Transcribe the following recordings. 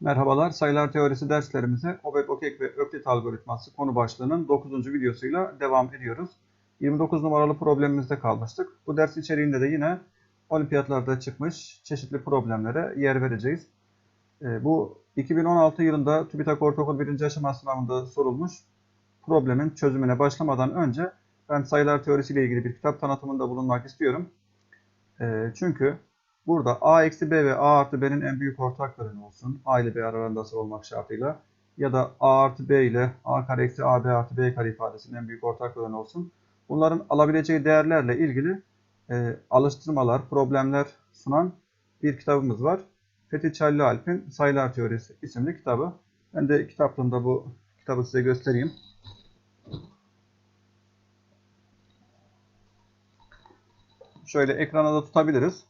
Merhabalar, sayılar teorisi derslerimize OBEP, OKEK ve Öklit algoritması konu başlığının 9. videosuyla devam ediyoruz. 29 numaralı problemimizde kalmıştık. Bu ders içeriğinde de yine olimpiyatlarda çıkmış çeşitli problemlere yer vereceğiz. Ee, Bu 2016 yılında TÜBİTAK Ortaokul 1. aşama sınavında sorulmuş problemin çözümüne başlamadan önce ben sayılar teorisiyle ilgili bir kitap tanıtımında bulunmak istiyorum. Ee, Çünkü Burada a eksi b ve a artı b'nin en büyük ortak böleni olsun. a ile b aralarında asal olmak şartıyla. Ya da a artı b ile a kare eksi ab artı b kare ifadesinin en büyük ortak böleni olsun. Bunların alabileceği değerlerle ilgili e, alıştırmalar, problemler sunan bir kitabımız var. Fethi Çalli Alp'in Sayılar Teorisi isimli kitabı. Ben de kitaplığımda bu kitabı size göstereyim. Şöyle ekrana da tutabiliriz.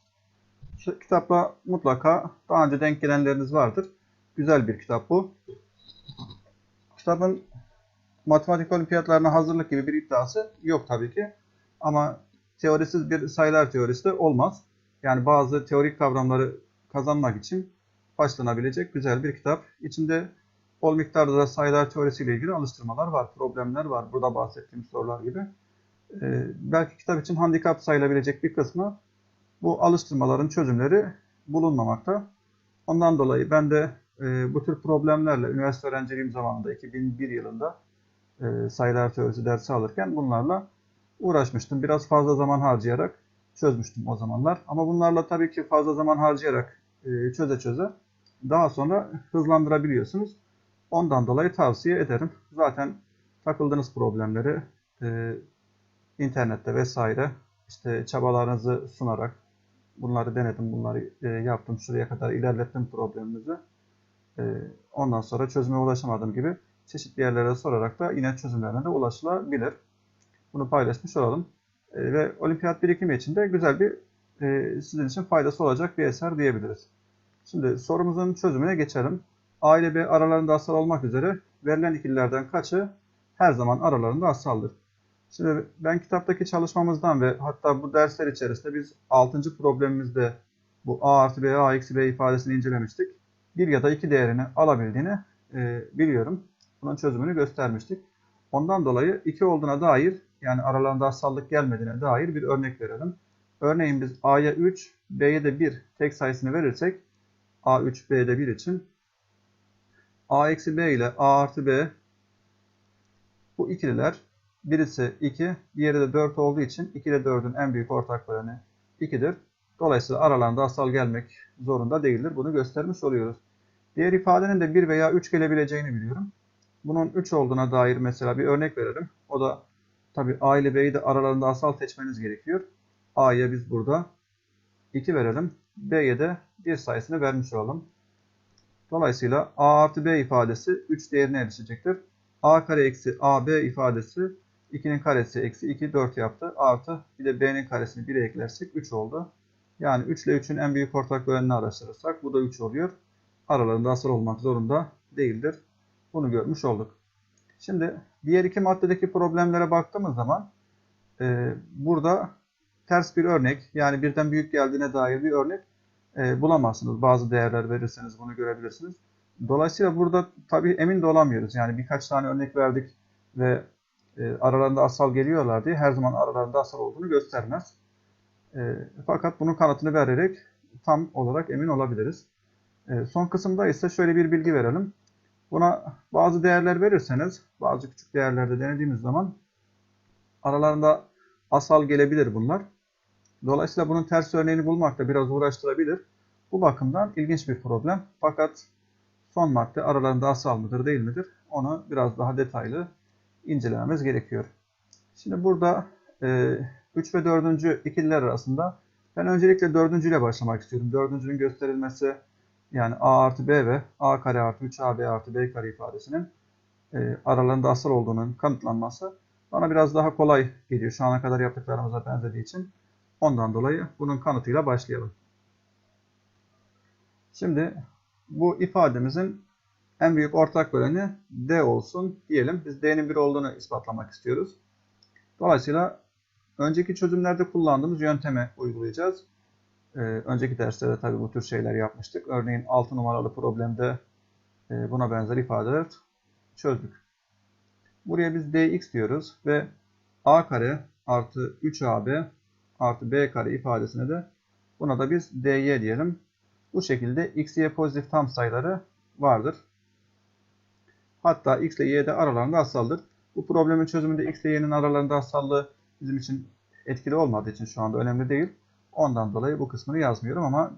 Kitapla mutlaka daha önce denk gelenleriniz vardır. Güzel bir kitap bu. Kitabın matematik olimpiyatlarına hazırlık gibi bir iddiası yok tabii ki. Ama teorisiz bir sayılar teorisi de olmaz. Yani bazı teorik kavramları kazanmak için başlanabilecek güzel bir kitap. İçinde bol miktarda da sayılar teorisiyle ilgili alıştırmalar var, problemler var. Burada bahsettiğim sorular gibi. Ee, belki kitap için handikap sayılabilecek bir kısmı bu alıştırmaların çözümleri bulunmamakta. Ondan dolayı ben de e, bu tür problemlerle üniversite öğrenciliğim zamanında 2001 yılında e, sayılar teorisi dersi alırken bunlarla uğraşmıştım. Biraz fazla zaman harcayarak çözmüştüm o zamanlar. Ama bunlarla tabii ki fazla zaman harcayarak e, çöze çöze daha sonra hızlandırabiliyorsunuz. Ondan dolayı tavsiye ederim. Zaten takıldığınız problemleri e, internette vesaire işte çabalarınızı sunarak bunları denedim, bunları e, yaptım, şuraya kadar ilerlettim problemimizi. E, ondan sonra çözüme ulaşamadım gibi çeşitli yerlere sorarak da yine çözümlerine de ulaşılabilir. Bunu paylaşmış olalım. E, ve olimpiyat birikimi için de güzel bir e, sizin için faydası olacak bir eser diyebiliriz. Şimdi sorumuzun çözümüne geçelim. A ile B aralarında asal olmak üzere verilen ikililerden kaçı her zaman aralarında asaldır? Şimdi ben kitaptaki çalışmamızdan ve hatta bu dersler içerisinde biz 6. problemimizde bu a artı b, a eksi b ifadesini incelemiştik. Bir ya da iki değerini alabildiğini e, biliyorum. Bunun çözümünü göstermiştik. Ondan dolayı 2 olduğuna dair yani aralarında asallık gelmediğine dair bir örnek verelim. Örneğin biz a'ya 3, b'ye de 1 tek sayısını verirsek a 3, b'de 1 için a eksi b ile a artı b bu ikililer Birisi 2, diğeri de 4 olduğu için 2 ile 4'ün en büyük ortak böleni 2'dir. Dolayısıyla aralarında asal gelmek zorunda değildir. Bunu göstermiş oluyoruz. Diğer ifadenin de 1 veya 3 gelebileceğini biliyorum. Bunun 3 olduğuna dair mesela bir örnek verelim. O da tabi A ile B'yi de aralarında asal seçmeniz gerekiyor. A'ya biz burada 2 verelim. B'ye de 1 sayısını vermiş olalım. Dolayısıyla A artı B ifadesi 3 değerine erişecektir. A kare eksi AB ifadesi 2'nin karesi eksi 2 4 yaptı. Artı bir de b'nin karesini 1'e eklersek 3 oldu. Yani 3 ile 3'ün en büyük ortak bölenini araştırırsak bu da 3 oluyor. Aralarında asal olmak zorunda değildir. Bunu görmüş olduk. Şimdi diğer iki maddedeki problemlere baktığımız zaman e, burada ters bir örnek yani birden büyük geldiğine dair bir örnek e, bulamazsınız. Bazı değerler verirseniz bunu görebilirsiniz. Dolayısıyla burada tabii emin de olamıyoruz. Yani birkaç tane örnek verdik ve e, aralarında asal geliyorlar diye her zaman aralarında asal olduğunu göstermez. E, fakat bunun kanıtını vererek tam olarak emin olabiliriz. E, son kısımda ise şöyle bir bilgi verelim. Buna bazı değerler verirseniz, bazı küçük değerlerde denediğimiz zaman aralarında asal gelebilir bunlar. Dolayısıyla bunun ters örneğini bulmak da biraz uğraştırabilir. Bu bakımdan ilginç bir problem. Fakat son madde aralarında asal mıdır değil midir? Onu biraz daha detaylı incelememiz gerekiyor. Şimdi burada e, 3 ve 4. ikililer arasında ben öncelikle 4. ile başlamak istiyorum. 4.'ünün gösterilmesi yani a artı b ve a kare artı 3ab artı b kare ifadesinin e, aralarında asal olduğunun kanıtlanması bana biraz daha kolay geliyor. Şu ana kadar yaptıklarımıza benzediği için. Ondan dolayı bunun kanıtıyla başlayalım. Şimdi bu ifademizin en büyük ortak böleni D olsun diyelim. Biz D'nin 1 olduğunu ispatlamak istiyoruz. Dolayısıyla önceki çözümlerde kullandığımız yönteme uygulayacağız. Ee, önceki derslerde tabii bu tür şeyler yapmıştık. Örneğin 6 numaralı problemde e, buna benzer ifadeler çözdük. Buraya biz dx diyoruz ve a kare artı 3ab artı b kare ifadesine de buna da biz dy diyelim. Bu şekilde x, y pozitif tam sayıları vardır. Hatta x ile y de aralarında asaldır. Bu problemin çözümünde x ile y'nin aralarında asallığı bizim için etkili olmadığı için şu anda önemli değil. Ondan dolayı bu kısmını yazmıyorum ama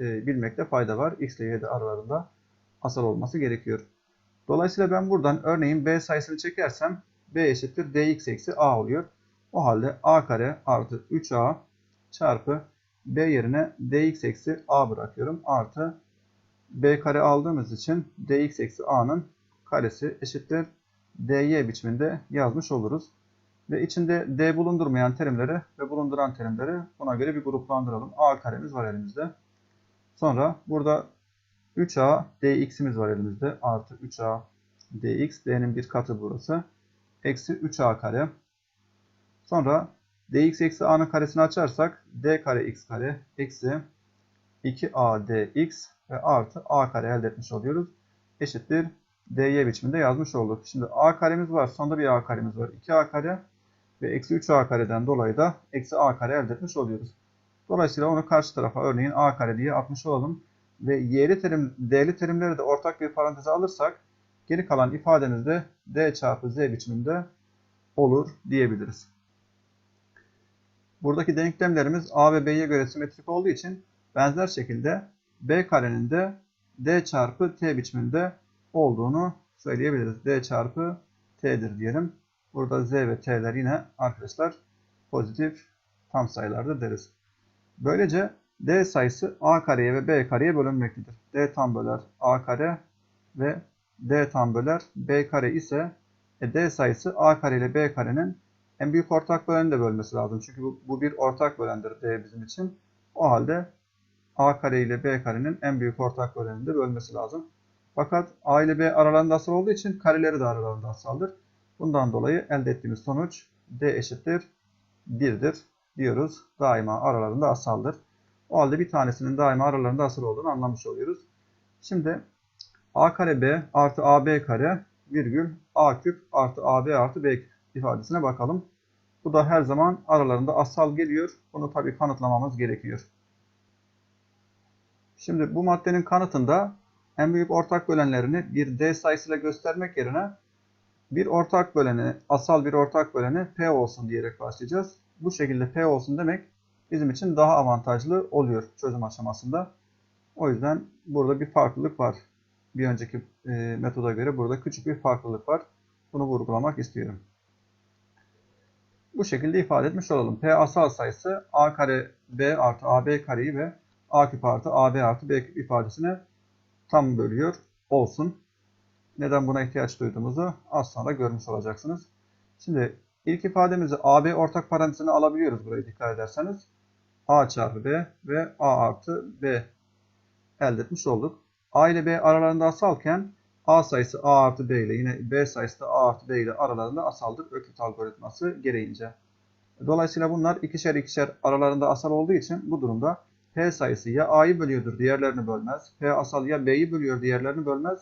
e, bilmekte fayda var. X ile Y de aralarında asal olması gerekiyor. Dolayısıyla ben buradan örneğin B sayısını çekersem B eşittir dx eksi a oluyor. O halde a kare artı 3a çarpı b yerine dx eksi a bırakıyorum. Artı b kare aldığımız için dx eksi a'nın karesi eşittir dy biçiminde yazmış oluruz. Ve içinde d bulundurmayan terimleri ve bulunduran terimleri buna göre bir gruplandıralım. a karemiz var elimizde. Sonra burada 3a dx'imiz var elimizde. Artı 3a dx. d'nin bir katı burası. Eksi 3a kare. Sonra dx eksi a'nın karesini açarsak d kare x kare eksi 2a dx ve artı a kare elde etmiş oluyoruz. Eşittir dy biçiminde yazmış olduk. Şimdi a karemiz var. Sonunda bir a karemiz var. 2a kare ve eksi 3a kareden dolayı da eksi a kare elde etmiş oluyoruz. Dolayısıyla onu karşı tarafa örneğin a kare diye atmış olalım. Ve y'li terim, d'li terimleri de ortak bir paranteze alırsak geri kalan ifademizde d çarpı z biçiminde olur diyebiliriz. Buradaki denklemlerimiz a ve b'ye göre simetrik olduğu için benzer şekilde b karenin de d çarpı t biçiminde olduğunu söyleyebiliriz. d çarpı t'dir diyelim. Burada z ve t'ler yine arkadaşlar pozitif tam sayılardır deriz. Böylece d sayısı a kareye ve b kareye bölünmektedir. d tam böler a kare ve d tam böler b kare ise e, d sayısı a kare ile b karenin en büyük ortak böleni de bölmesi lazım. Çünkü bu, bu bir ortak bölendir d bizim için. O halde a kare ile b karenin en büyük ortak böleni de bölmesi lazım. Fakat a ile b aralarında asal olduğu için kareleri de aralarında asaldır. Bundan dolayı elde ettiğimiz sonuç d eşittir 1'dir diyoruz. Daima aralarında asaldır. O halde bir tanesinin daima aralarında asal olduğunu anlamış oluyoruz. Şimdi a kare b artı ab kare virgül a küp artı ab artı b küp ifadesine bakalım. Bu da her zaman aralarında asal geliyor. Bunu tabii kanıtlamamız gerekiyor. Şimdi bu maddenin kanıtında en büyük ortak bölenlerini bir d sayısıyla göstermek yerine bir ortak böleni, asal bir ortak böleni p olsun diyerek başlayacağız. Bu şekilde p olsun demek bizim için daha avantajlı oluyor çözüm aşamasında. O yüzden burada bir farklılık var. Bir önceki e, metoda göre burada küçük bir farklılık var. Bunu vurgulamak istiyorum. Bu şekilde ifade etmiş olalım. P asal sayısı a kare b artı ab kareyi ve a küp artı ab artı b küp ifadesine tam bölüyor olsun. Neden buna ihtiyaç duyduğumuzu az sonra görmüş olacaksınız. Şimdi ilk ifademizi AB ortak parantezine alabiliyoruz buraya dikkat ederseniz. A çarpı B ve A artı B elde etmiş olduk. A ile B aralarında asalken A sayısı A artı B ile yine B sayısı da A artı B ile aralarında asaldır. Öklit algoritması gereğince. Dolayısıyla bunlar ikişer ikişer aralarında asal olduğu için bu durumda P sayısı ya A'yı bölüyordur diğerlerini bölmez. P asal ya B'yi bölüyor diğerlerini bölmez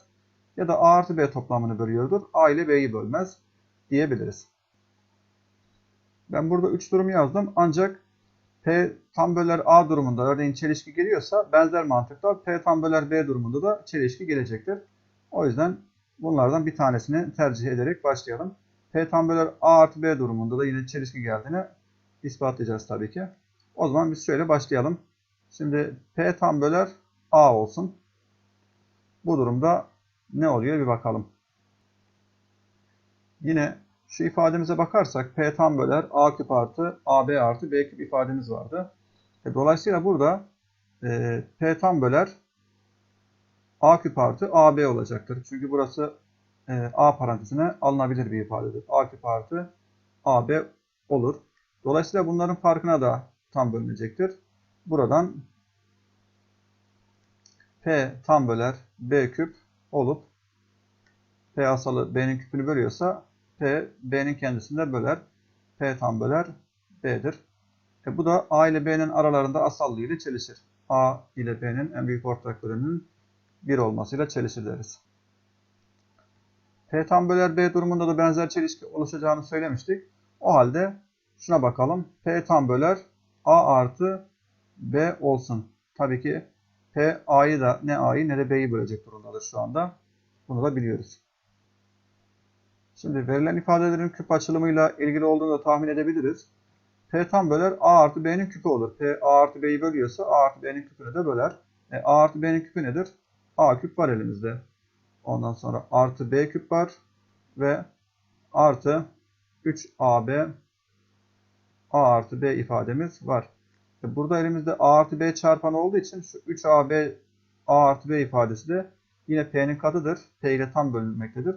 ya da A artı B toplamını bölüyordur. A ile B'yi bölmez diyebiliriz. Ben burada 3 durum yazdım. Ancak P tam böler A durumunda örneğin çelişki geliyorsa benzer mantıkla P tam böler B durumunda da çelişki gelecektir. O yüzden bunlardan bir tanesini tercih ederek başlayalım. P tam böler A artı B durumunda da yine çelişki geldiğini ispatlayacağız tabii ki. O zaman biz şöyle başlayalım. Şimdi P tam böler A olsun. Bu durumda ne oluyor bir bakalım. Yine şu ifademize bakarsak P tam böler A küp artı AB artı B küp ifademiz vardı. E, dolayısıyla burada e, P tam böler A küp artı AB olacaktır. Çünkü burası e, A parantezine alınabilir bir ifadedir. A küp artı AB olur. Dolayısıyla bunların farkına da tam bölünecektir. Buradan P tam böler B küp olup P asalı B'nin küpünü bölüyorsa P B'nin kendisinde böler. P tam böler B'dir. E bu da A ile B'nin aralarında asallığı ile çelişir. A ile B'nin en büyük ortak böleninin 1 olmasıyla çelişir deriz. P tam böler B durumunda da benzer çelişki oluşacağını söylemiştik. O halde şuna bakalım. P tam böler A artı B olsun. Tabii ki P A'yı da ne A'yı ne de B'yi bölecek durumdadır şu anda. Bunu da biliyoruz. Şimdi verilen ifadelerin küp açılımıyla ilgili olduğunu da tahmin edebiliriz. P tam böler A artı B'nin küpü olur. P A artı B'yi bölüyorsa A artı B'nin küpünü de böler. E, A artı B'nin küpü nedir? A küp var elimizde. Ondan sonra artı B küp var. Ve artı 3AB A artı B ifademiz var. Burada elimizde A artı B çarpan olduğu için şu 3AB A artı B ifadesi de yine P'nin katıdır. P ile tam bölünmektedir.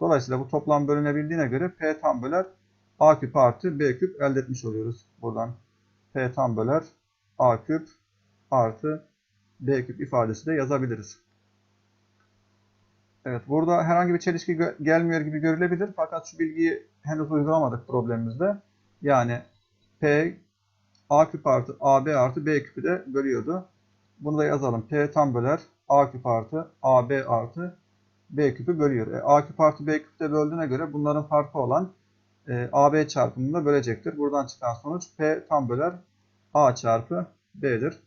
Dolayısıyla bu toplam bölünebildiğine göre P tam böler A küp artı B küp elde etmiş oluyoruz. Buradan P tam böler A küp artı B küp ifadesi de yazabiliriz. Evet burada herhangi bir çelişki gelmiyor gibi görülebilir. Fakat şu bilgiyi henüz uygulamadık problemimizde. Yani P A küp artı AB artı B küpü de bölüyordu. Bunu da yazalım. P tam böler A küp artı AB artı B küpü bölüyor. E, A küp artı B küpü de böldüğüne göre bunların farkı olan e, AB çarpımını da bölecektir. Buradan çıkan sonuç P tam böler A çarpı B'dir.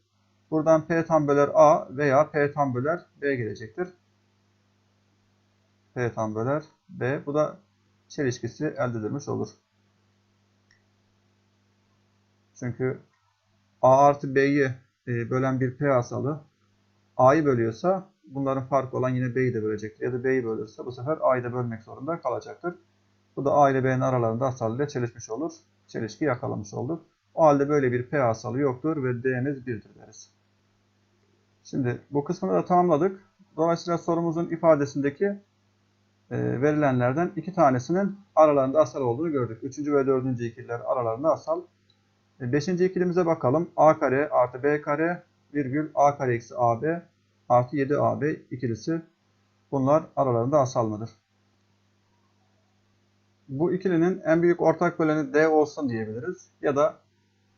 Buradan P tam böler A veya P tam böler B gelecektir. P tam böler B. Bu da çelişkisi elde edilmiş olur. Çünkü A artı B'yi e, bölen bir P asalı A'yı bölüyorsa bunların farkı olan yine B'yi de bölecektir. Ya da B'yi bölürse bu sefer A'yı da bölmek zorunda kalacaktır. Bu da A ile B'nin aralarında asal ile çelişmiş olur. Çelişki yakalamış olduk. O halde böyle bir P asalı yoktur ve D'miz 1'dir deriz. Şimdi bu kısmını da tamamladık. Dolayısıyla sorumuzun ifadesindeki e, verilenlerden iki tanesinin aralarında asal olduğunu gördük. Üçüncü ve dördüncü ikililer aralarında asal. E, beşinci ikilimize bakalım. A kare artı B kare virgül A kare eksi AB artı 7AB ikilisi. Bunlar aralarında asal mıdır? Bu ikilinin en büyük ortak böleni D olsun diyebiliriz. Ya da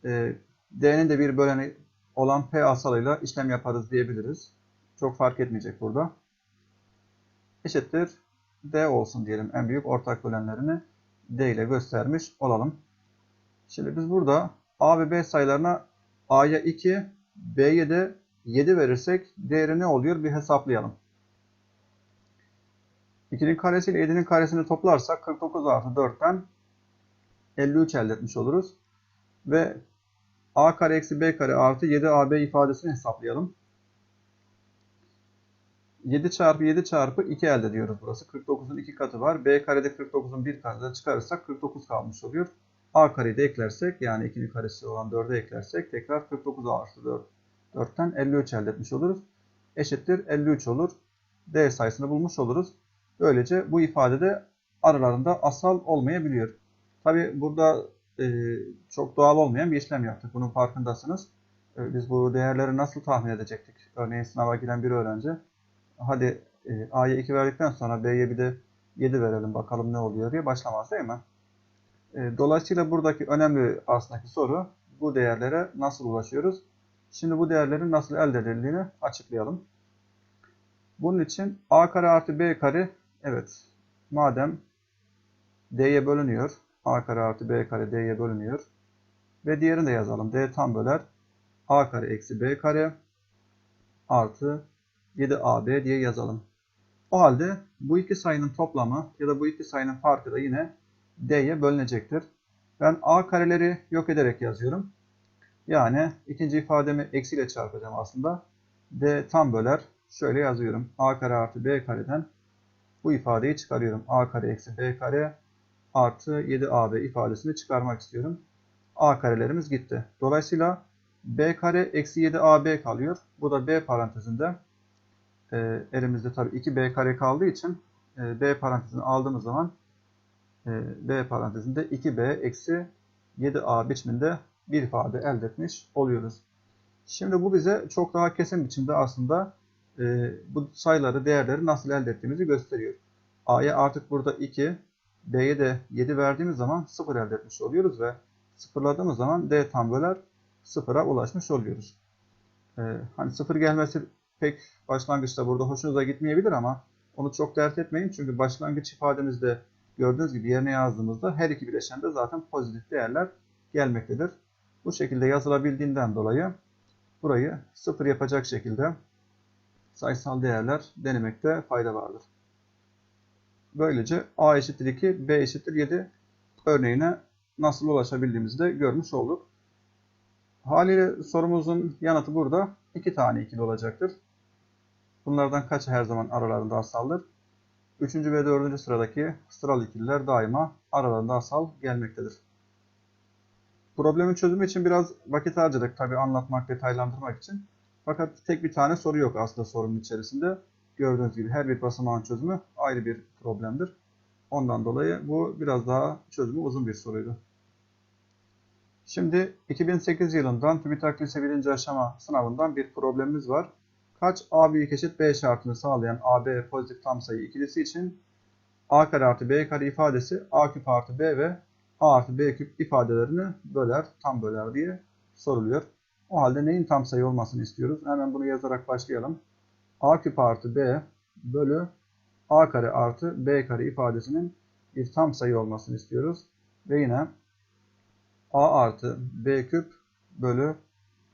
e, D'nin de bir böleni olan P asalıyla işlem yaparız diyebiliriz. Çok fark etmeyecek burada. Eşittir D olsun diyelim. En büyük ortak bölenlerini D ile göstermiş olalım. Şimdi biz burada A ve B sayılarına A'ya 2, B'ye de 7 verirsek değeri ne oluyor bir hesaplayalım. 2'nin karesi ile 7'nin karesini toplarsak 49 artı 4'ten 53 elde etmiş oluruz. Ve a kare eksi b kare artı 7ab ifadesini hesaplayalım. 7 çarpı 7 çarpı 2 elde ediyoruz burası. 49'un 2 katı var. b karede 49'un 1 katı çıkarırsak 49 kalmış oluyor. A kareyi de eklersek yani 2'nin karesi olan 4'e eklersek tekrar 49 artı 4. 4'ten 53 elde etmiş oluruz. Eşittir 53 olur. D sayısını bulmuş oluruz. Böylece bu ifadede aralarında asal olmayabiliyor. Tabi burada e, çok doğal olmayan bir işlem yaptık. Bunun farkındasınız. E, biz bu değerleri nasıl tahmin edecektik? Örneğin sınava giren bir öğrenci hadi e, A'ya 2 verdikten sonra B'ye bir de 7 verelim bakalım ne oluyor diye başlamaz değil mi? E, dolayısıyla buradaki önemli aslındaki soru bu değerlere nasıl ulaşıyoruz? Şimdi bu değerlerin nasıl elde edildiğini açıklayalım. Bunun için a kare artı b kare evet madem d'ye bölünüyor. a kare artı b kare d'ye bölünüyor. Ve diğerini de yazalım. d tam böler a kare eksi b kare artı 7ab diye yazalım. O halde bu iki sayının toplamı ya da bu iki sayının farkı da yine d'ye bölünecektir. Ben a kareleri yok ederek yazıyorum. Yani ikinci ifademi eksiyle çarpacağım aslında. D tam böler. Şöyle yazıyorum. A kare artı B kareden bu ifadeyi çıkarıyorum. A kare eksi B kare artı 7AB ifadesini çıkarmak istiyorum. A karelerimiz gitti. Dolayısıyla B kare eksi 7AB kalıyor. Bu da B parantezinde. E, elimizde tabii 2B kare kaldığı için e, B parantezini aldığımız zaman B parantezinde 2B eksi 7A biçiminde bir ifade elde etmiş oluyoruz. Şimdi bu bize çok daha kesin biçimde aslında e, bu sayıları, değerleri nasıl elde ettiğimizi gösteriyor. A'ya artık burada 2, B'ye de 7 verdiğimiz zaman 0 elde etmiş oluyoruz ve sıfırladığımız zaman D tam böler 0'a ulaşmış oluyoruz. E, hani 0 gelmesi pek başlangıçta burada hoşunuza gitmeyebilir ama Onu çok dert etmeyin çünkü başlangıç ifademizde gördüğünüz gibi yerine yazdığımızda her iki bileşende zaten pozitif değerler gelmektedir. Bu şekilde yazılabildiğinden dolayı burayı sıfır yapacak şekilde sayısal değerler denemekte fayda vardır. Böylece a eşittir 2, b eşittir 7 örneğine nasıl ulaşabildiğimizi de görmüş olduk. Haliyle sorumuzun yanıtı burada 2 tane ikili olacaktır. Bunlardan kaçı her zaman aralarında asaldır? 3. ve 4. sıradaki sıralı ikililer daima aralarında asal gelmektedir. Problemin çözümü için biraz vakit harcadık tabi anlatmak, detaylandırmak için. Fakat tek bir tane soru yok aslında sorunun içerisinde. Gördüğünüz gibi her bir basamağın çözümü ayrı bir problemdir. Ondan dolayı bu biraz daha çözümü uzun bir soruydu. Şimdi 2008 yılından TÜBİTAK Lise 1. aşama sınavından bir problemimiz var. Kaç A büyük eşit B şartını sağlayan AB pozitif tam sayı ikilisi için A kare artı B kare ifadesi A küp artı B ve A artı B küp ifadelerini böler, tam böler diye soruluyor. O halde neyin tam sayı olmasını istiyoruz? Hemen bunu yazarak başlayalım. A küp artı B bölü A kare artı B kare ifadesinin bir tam sayı olmasını istiyoruz. Ve yine A artı B küp bölü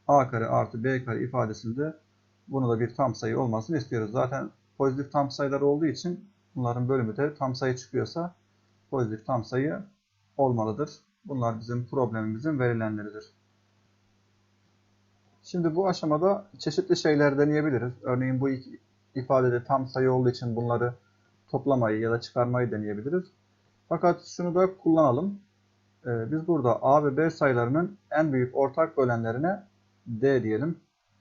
A kare artı B kare ifadesinde bunu da bir tam sayı olmasını istiyoruz. Zaten pozitif tam sayılar olduğu için bunların bölümü de tam sayı çıkıyorsa pozitif tam sayı olmalıdır. Bunlar bizim problemimizin verilenleridir. Şimdi bu aşamada çeşitli şeyler deneyebiliriz. Örneğin bu iki ifadede tam sayı olduğu için bunları toplamayı ya da çıkarmayı deneyebiliriz. Fakat şunu da kullanalım. Ee, biz burada A ve B sayılarının en büyük ortak bölenlerine D diyelim.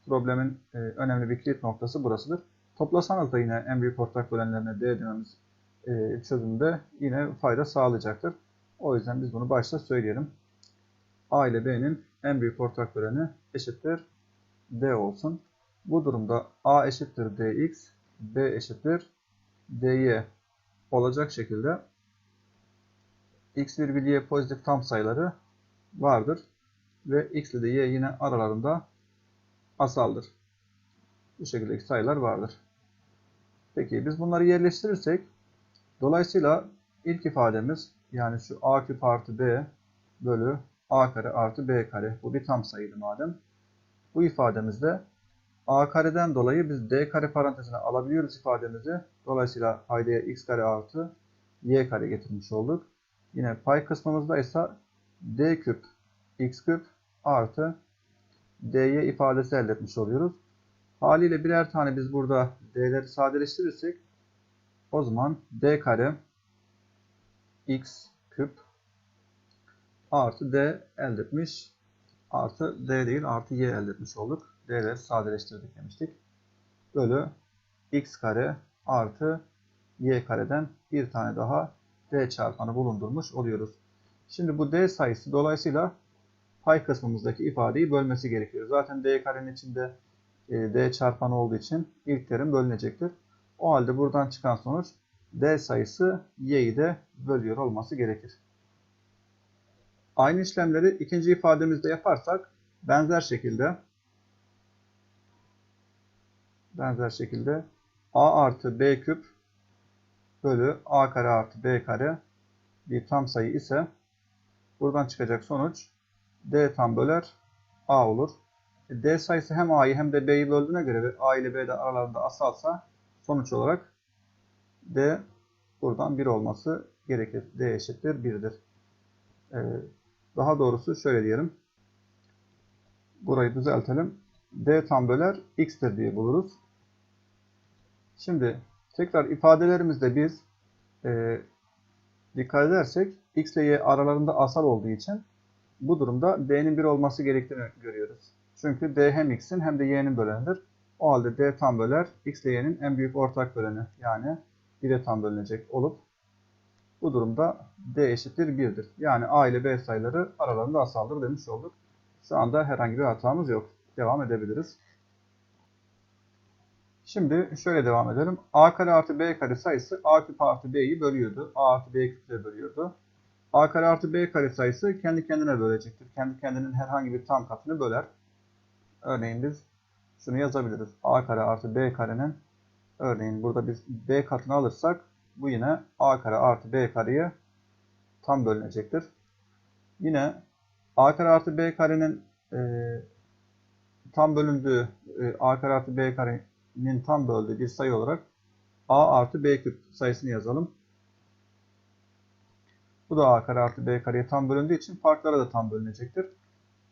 Problemin e, önemli bir kilit noktası burasıdır. Toplasanız da yine en büyük ortak bölenlerine D dememiz e, çözümde yine fayda sağlayacaktır. O yüzden biz bunu başta söyleyelim. A ile B'nin en büyük ortak böleni eşittir D olsun. Bu durumda A eşittir Dx, B eşittir Dy olacak şekilde x virgül y pozitif tam sayıları vardır. Ve x ile y yine aralarında asaldır. Bu şekilde sayılar vardır. Peki biz bunları yerleştirirsek dolayısıyla ilk ifademiz yani şu a küp artı b bölü a kare artı b kare. Bu bir tam sayıydı madem. Bu ifademizde a kareden dolayı biz d kare parantezine alabiliyoruz ifademizi. Dolayısıyla paydaya x kare artı y kare getirmiş olduk. Yine pay kısmımızda ise d küp x küp artı dy ifadesi elde etmiş oluyoruz. Haliyle birer tane biz burada d'leri sadeleştirirsek o zaman d kare x küp artı d elde etmiş. Artı d değil artı y elde etmiş olduk. D'leri sadeleştirdik demiştik. Bölü x kare artı y kareden bir tane daha d çarpanı bulundurmuş oluyoruz. Şimdi bu d sayısı dolayısıyla pay kısmımızdaki ifadeyi bölmesi gerekiyor. Zaten d karenin içinde e, d çarpanı olduğu için ilk terim bölünecektir. O halde buradan çıkan sonuç d sayısı y'yi de bölüyor olması gerekir. Aynı işlemleri ikinci ifademizde yaparsak benzer şekilde benzer şekilde a artı b küp bölü a kare artı b kare bir tam sayı ise buradan çıkacak sonuç d tam böler a olur. E, d sayısı hem a'yı hem de b'yi böldüğüne göre a ile b de aralarında asalsa sonuç olarak d buradan 1 olması gerekir. d eşittir 1'dir. Ee, daha doğrusu şöyle diyelim. Burayı düzeltelim. d tam böler x'tir diye buluruz. Şimdi tekrar ifadelerimizde biz e, dikkat edersek x ile y aralarında asal olduğu için bu durumda d'nin 1 olması gerektiğini görüyoruz. Çünkü d hem x'in hem de y'nin bölenidir. O halde d tam böler x ile y'nin en büyük ortak böleni yani 1'e tam bölünecek olup bu durumda d eşittir 1'dir. Yani a ile b sayıları aralarında asaldır demiş olduk. Şu anda herhangi bir hatamız yok. Devam edebiliriz. Şimdi şöyle devam edelim. a kare artı b kare sayısı a küp artı b'yi bölüyordu. a artı b küple bölüyordu. A kare artı b kare sayısı kendi kendine bölecektir. Kendi kendinin herhangi bir tam katını böler. Örneğin biz şunu yazabiliriz. a kare artı b karenin Örneğin burada biz b katını alırsak bu yine a kare artı b kareye tam bölünecektir. Yine a kare artı b karenin e, tam bölündüğü e, a kare artı b karenin tam böldüğü bir sayı olarak a artı b küp sayısını yazalım. Bu da a kare artı b kareye tam bölündüğü için farklara da tam bölünecektir.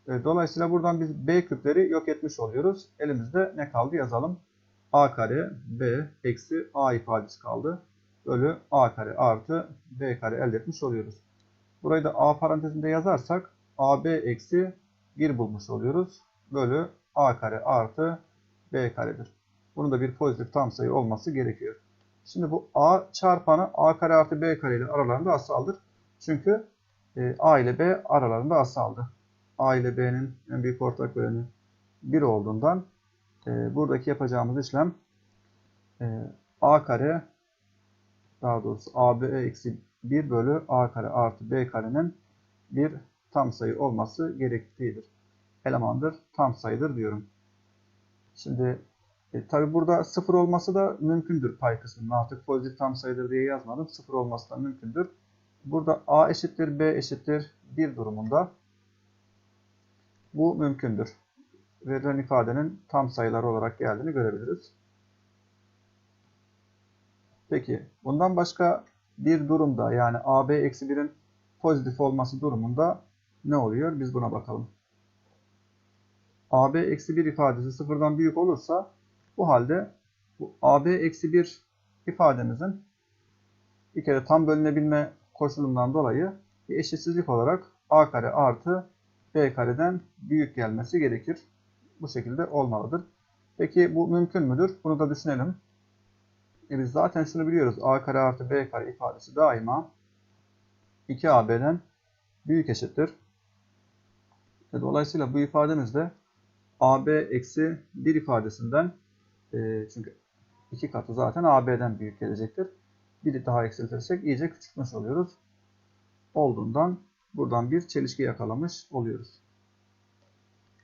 E, Dolayısıyla buradan biz b küpleri yok etmiş oluyoruz. Elimizde ne kaldı yazalım. a kare b eksi a ifadesi kaldı. Bölü a kare artı b kare elde etmiş oluyoruz. Burayı da a parantezinde yazarsak ab eksi 1 bulmuş oluyoruz. Bölü a kare artı b karedir. Bunun da bir pozitif tam sayı olması gerekiyor. Şimdi bu a çarpanı a kare artı b kare ile aralarında asaldır. Çünkü e, a ile b aralarında asaldı. a ile b'nin en büyük ortak böleni 1 olduğundan e, buradaki yapacağımız işlem e, a kare daha doğrusu ab eksi 1 bölü a kare artı b karenin bir tam sayı olması gerektiğidir. Elemandır, tam sayıdır diyorum. Şimdi e, tabi burada sıfır olması da mümkündür pay kısmında. Artık pozitif tam sayıdır diye yazmadım. Sıfır olması da mümkündür. Burada a eşittir b eşittir 1 durumunda bu mümkündür. Verilen ifadenin tam sayılar olarak geldiğini görebiliriz. Peki bundan başka bir durumda yani AB eksi 1'in pozitif olması durumunda ne oluyor? Biz buna bakalım. AB eksi 1 ifadesi sıfırdan büyük olursa bu halde bu AB eksi 1 ifademizin bir kere tam bölünebilme koşulundan dolayı bir eşitsizlik olarak A kare artı B kareden büyük gelmesi gerekir. Bu şekilde olmalıdır. Peki bu mümkün müdür? Bunu da düşünelim. E biz zaten şunu biliyoruz. A kare artı B kare ifadesi daima 2AB'den büyük eşittir. E dolayısıyla bu ifademizde AB eksi 1 ifadesinden e, çünkü iki katı zaten AB'den büyük gelecektir. Biri daha eksiltirsek iyice küçültmüş oluyoruz. Olduğundan buradan bir çelişki yakalamış oluyoruz.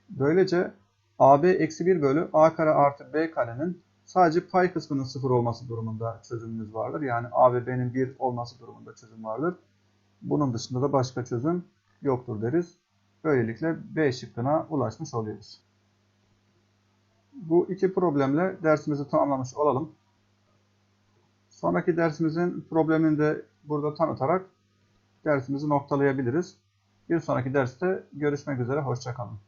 Böylece AB eksi 1 bölü A kare artı B karenin sadece pay kısmının 0 olması durumunda çözümümüz vardır. Yani A ve B'nin 1 olması durumunda çözüm vardır. Bunun dışında da başka çözüm yoktur deriz. Böylelikle B şıkkına ulaşmış oluyoruz. Bu iki problemle dersimizi tamamlamış olalım. Sonraki dersimizin problemini de burada tanıtarak dersimizi noktalayabiliriz. Bir sonraki derste görüşmek üzere. Hoşçakalın.